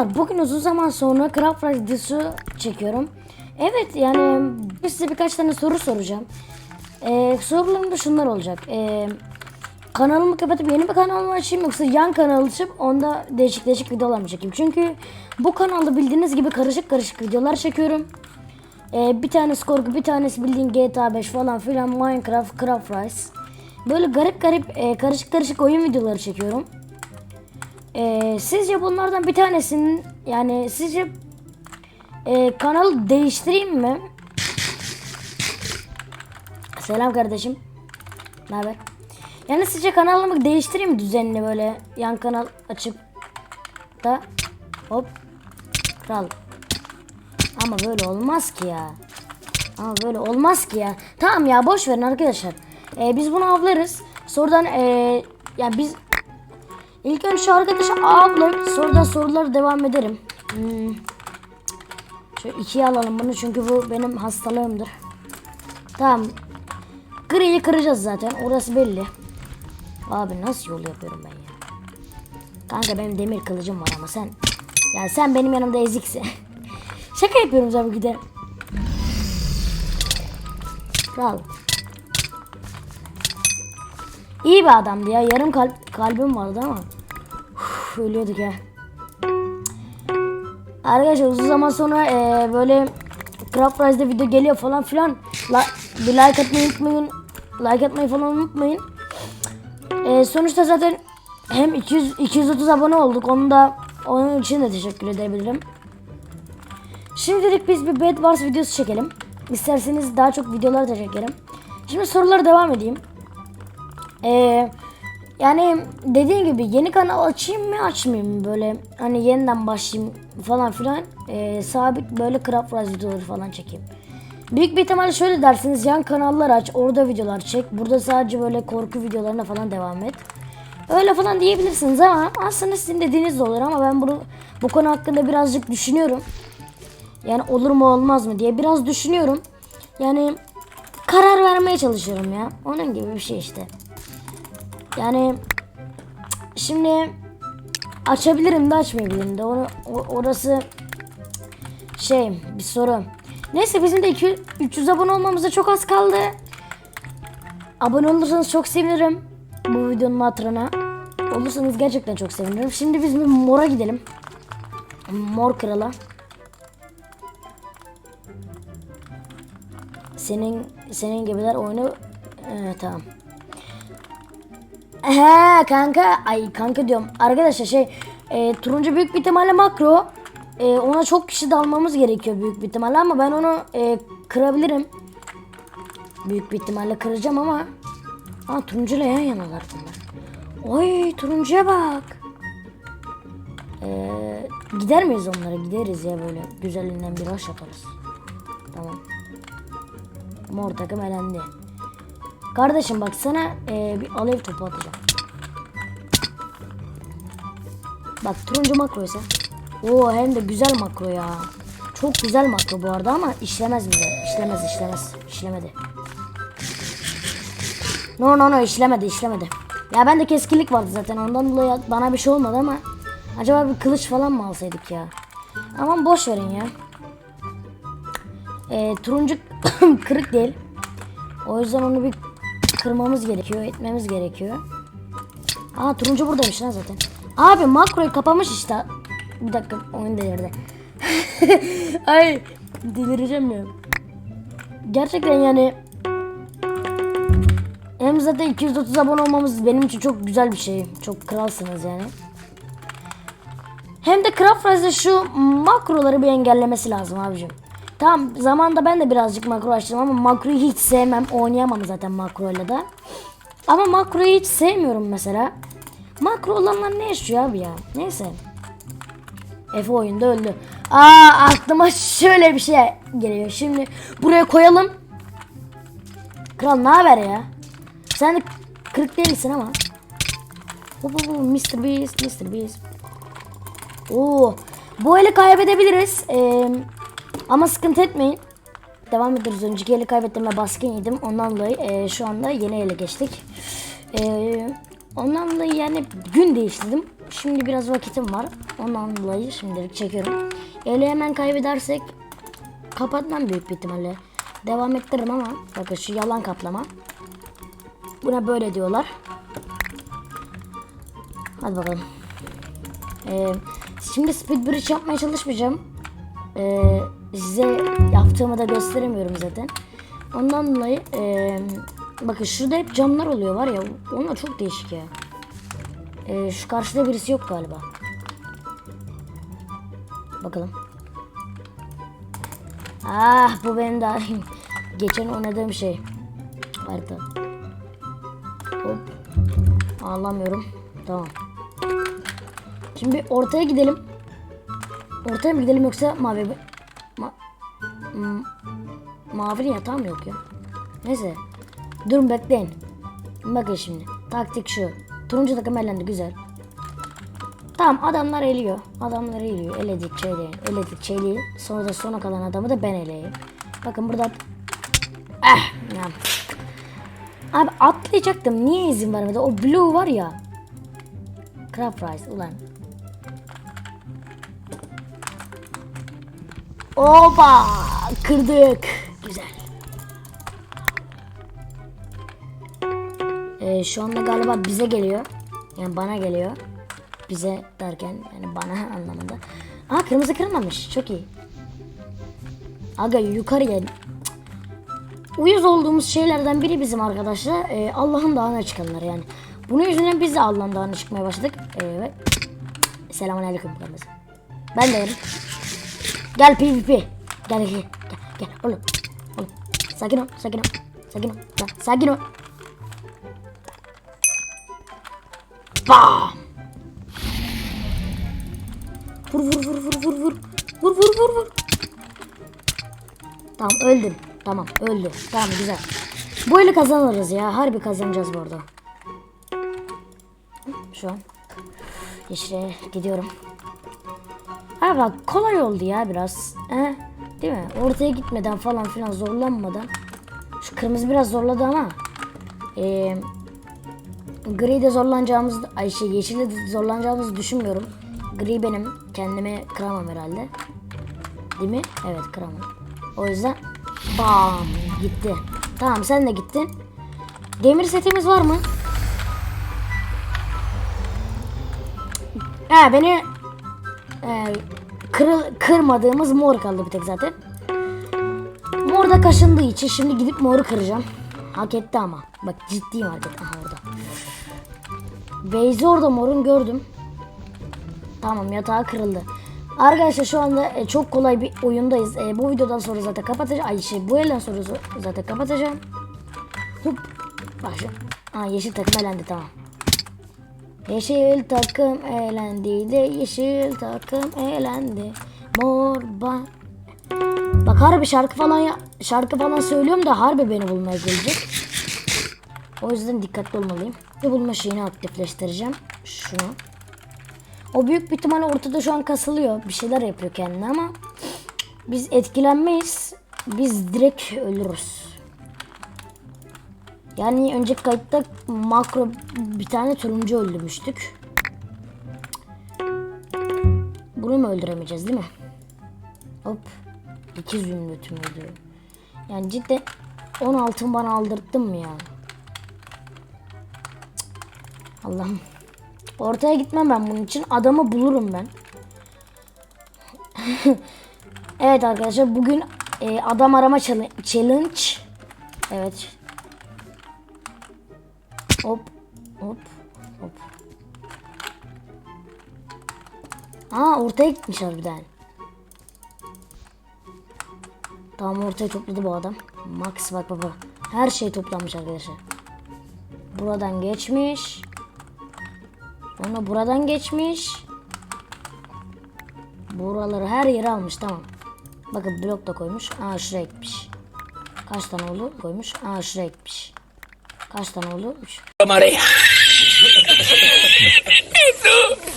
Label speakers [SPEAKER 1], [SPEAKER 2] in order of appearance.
[SPEAKER 1] Selamlar. Bugün uzun zaman sonra Craft videosu çekiyorum. Evet yani size birkaç tane soru soracağım. Ee, sorularım da şunlar olacak. Ee, kanalımı kapatıp yeni bir kanal mı açayım yoksa yan kanal açıp onda değişik değişik videolar mı çekeyim? Çünkü bu kanalda bildiğiniz gibi karışık karışık videolar çekiyorum. Ee, bir tanesi korku, bir tanesi bildiğin GTA 5 falan filan Minecraft, Craft Rise. Böyle garip garip e, karışık karışık oyun videoları çekiyorum. Ee, sizce bunlardan bir tanesinin yani sizce e, kanalı değiştireyim mi? Selam kardeşim. Ne haber? Yani sizce kanalımı değiştireyim düzenli böyle yan kanal açıp da hop kral. Ama böyle olmaz ki ya. Ama böyle olmaz ki ya. Tamam ya boş verin arkadaşlar. Ee, biz bunu avlarız. Sonradan ee, yani biz İlk önce şu arkadaşı avlayıp sonradan soruları devam ederim. Hmm. Şöyle ikiye alalım bunu çünkü bu benim hastalığımdır. Tamam. Griyi kıracağız zaten. Orası belli. Abi nasıl yol yapıyorum ben ya? Kanka benim demir kılıcım var ama sen... Ya sen benim yanımda eziksin. Şaka yapıyorum tabii ki de. Kral. İyi bir adamdı ya. Yarım kalp kalbim vardı ama. Uf, ölüyorduk ya. Arkadaşlar uzun zaman sonra eee, böyle Craft Rise'de video geliyor falan filan. La, bir like atmayı unutmayın. Like atmayı falan unutmayın. Eee, sonuçta zaten hem 200 230 abone olduk. Onu da onun için de teşekkür edebilirim. Şimdilik biz bir Bed Wars videosu çekelim. İsterseniz daha çok videolar da çekelim. Şimdi sorulara devam edeyim. Ee, yani dediğim gibi yeni kanal açayım mı açmayayım mı böyle hani yeniden başlayayım falan filan Ee, sabit böyle Craft Rise videoları falan çekeyim. Büyük bir ihtimalle şöyle dersiniz yan kanallar aç orada videolar çek burada sadece böyle korku videolarına falan devam et. Öyle falan diyebilirsiniz ama aslında sizin dediğiniz de olur ama ben bunu bu konu hakkında birazcık düşünüyorum. Yani olur mu olmaz mı diye biraz düşünüyorum. Yani karar vermeye çalışıyorum ya. Onun gibi bir şey işte. Yani şimdi açabilirim de açmayabilirim de. Onu, orası şey bir soru. Neyse bizim de 200, 300 abone olmamıza çok az kaldı. Abone olursanız çok sevinirim. Bu videonun hatırına. Olursanız gerçekten çok sevinirim. Şimdi biz bir mora gidelim. Mor krala. Senin senin gibiler oyunu ee, tamam. He kanka ay kanka diyorum. Arkadaşlar şey e, turuncu büyük bir ihtimalle makro. E, ona çok kişi dalmamız gerekiyor büyük bir ihtimalle ama ben onu e, kırabilirim. Büyük bir ihtimalle kıracağım ama. Ha turuncuyla yan yanalar bunlar oy turuncuya bak. E, gider miyiz onlara? Gideriz ya böyle. Güzelinden bir hoş yaparız. Tamam. Mor takım elendi. Kardeşim bak sana e, bir alev topu atacağım. Bak turuncu makroysa. Oo hem de güzel makro ya. Çok güzel makro bu arada ama işlemez bize. İşlemez işlemez. İşlemedi. No no no işlemedi işlemedi. Ya bende keskinlik vardı zaten ondan dolayı bana bir şey olmadı ama acaba bir kılıç falan mı alsaydık ya? Aman boş verin ya. E, turuncu kırık değil. O yüzden onu bir kırmamız gerekiyor, etmemiz gerekiyor. Aa turuncu buradaymış lan zaten. Abi makroyu kapamış işte. Bir dakika oyun delirdi. Ay delireceğim ya. Gerçekten yani hem zaten 230 abone olmamız benim için çok güzel bir şey. Çok kralsınız yani. Hem de Craft Rise'de şu makroları bir engellemesi lazım abicim. Tamam zamanda ben de birazcık makro açtım ama makroyu hiç sevmem. Oynayamam zaten makroyla da. Ama makroyu hiç sevmiyorum mesela. Makro olanlar ne yaşıyor abi ya? Neyse. Efe oyunda öldü. Aa aklıma şöyle bir şey geliyor. Şimdi buraya koyalım. Kral ne haber ya? Sen de kırık değilsin ama. Hop hop hop Mr. Beast, Mr. Beast. Oo, bu eli kaybedebiliriz. Ee, ama sıkıntı etmeyin. Devam ederiz. Önceki eli kaybettim baskın yedim. Ondan dolayı e, şu anda yeni ele geçtik. E, Ondan dolayı yani gün değiştirdim. Şimdi biraz vakitim var. Ondan dolayı şimdilik çekiyorum. Eli hemen kaybedersek kapatmam büyük bir ihtimalle. Devam ettiririm ama bakın şu yalan kaplama. Buna böyle diyorlar. Hadi bakalım. Ee, şimdi speed bridge yapmaya çalışmayacağım. Ee, size yaptığımı da gösteremiyorum zaten. Ondan dolayı ee, bakın şurada hep camlar oluyor var ya. Onlar çok değişik ya. Ee, şu karşıda birisi yok galiba. Bakalım. Ah bu benim daha geçen oynadığım şey. Harita. Hop. Anlamıyorum. Tamam. Şimdi ortaya gidelim. Ortaya mı gidelim yoksa mavi? Ma M- Mavinin yatağı mı yok ya? Neyse. Durun bekleyin. Bakın şimdi. Taktik şu. Turuncu takım elendi güzel. Tamam adamlar eliyor. Adamlar eliyor. Eledik çeyleği. Eledik çeyleği. Sonra da sona kalan adamı da ben eleyeyim. Bakın burada... Eh! Ya. Abi atlayacaktım. Niye izin vermedi? O blue var ya. Craft Rice ulan. Oba! Kırdık. Ee, şu anda galiba bize geliyor. Yani bana geliyor. Bize derken yani bana anlamında. Aa kırmızı kırılmamış. Çok iyi. Aga yukarıya. Cık. Uyuz olduğumuz şeylerden biri bizim arkadaşlar. Ee, Allah'ın dağına çıkanlar yani. Bunun yüzünden biz de Allah'ın dağına çıkmaya başladık. Evet. Selamun aleyküm kırmızı. Ben de yerim. Gel PvP. Gel gel gel. Gel oğlum. Oğlum. Sakin ol. Sakin ol. Sakin ol. Sakin ol. Bam. Vur vur vur vur vur vur. Vur vur vur vur. Tamam öldüm. Tamam öldü. Tamam güzel. Eli kazanırız ya. Harbi kazanacağız bu arada. Şu an. Yeşile gidiyorum. Abi bak kolay oldu ya biraz. He? Değil mi? Ortaya gitmeden falan filan zorlanmadan. Şu kırmızı biraz zorladı ama. Eee Gri de zorlanacağımız, ay şey yeşilde de zorlanacağımızı düşünmüyorum. Gri benim. Kendimi kıramam herhalde. Değil mi? Evet kıramam. O yüzden bam gitti. Tamam sen de gittin. Demir setimiz var mı? He beni e, kırıl, kırmadığımız mor kaldı bir tek zaten. Mor da kaşındığı için şimdi gidip moru kıracağım. Hak etti ama. Bak ciddiyim etti. Aha orada. Beyzi orada morun gördüm. Tamam yatağı kırıldı. Arkadaşlar şu anda e, çok kolay bir oyundayız. E, bu videodan sonra zaten kapatacağım. Ay şey bu elden sonra zaten kapatacağım. Hop. Başla. Aa yeşil takım elendi tamam. Yeşil takım elendi de yeşil takım elendi. Mor ba Bak harbi şarkı falan ya şarkı falan söylüyorum da harbi beni bulmaya gelecek. O yüzden dikkatli olmalıyım. Bir bulma şeyini aktifleştireceğim. Şunu. O büyük bir ihtimalle ortada şu an kasılıyor. Bir şeyler yapıyor kendine ama biz etkilenmeyiz. Biz direkt ölürüz. Yani önceki kayıtta makro bir tane turuncu öldürmüştük. Bunu mu öldüremeyeceğiz değil mi? Hop. İki zümrüt müydü? Yani cidden 10 altın bana aldırttın mı ya? Allah'ım. Ortaya gitmem ben bunun için. Adamı bulurum ben. evet arkadaşlar bugün e, adam arama challenge-. Evet. Hop. Hop. Hop. Aa ortaya gitmiş harbiden. Tamam ortaya topladı bu adam. Max bak baba. Her şey toplanmış arkadaşlar. Buradan geçmiş. Sonra buradan geçmiş. Buraları her yere almış tamam. Bakın blok da koymuş. Aa şuraya gitmiş. Kaç tane oldu? Koymuş. Aa şuraya gitmiş. Kaç tane oldu? Üç.
[SPEAKER 2] María.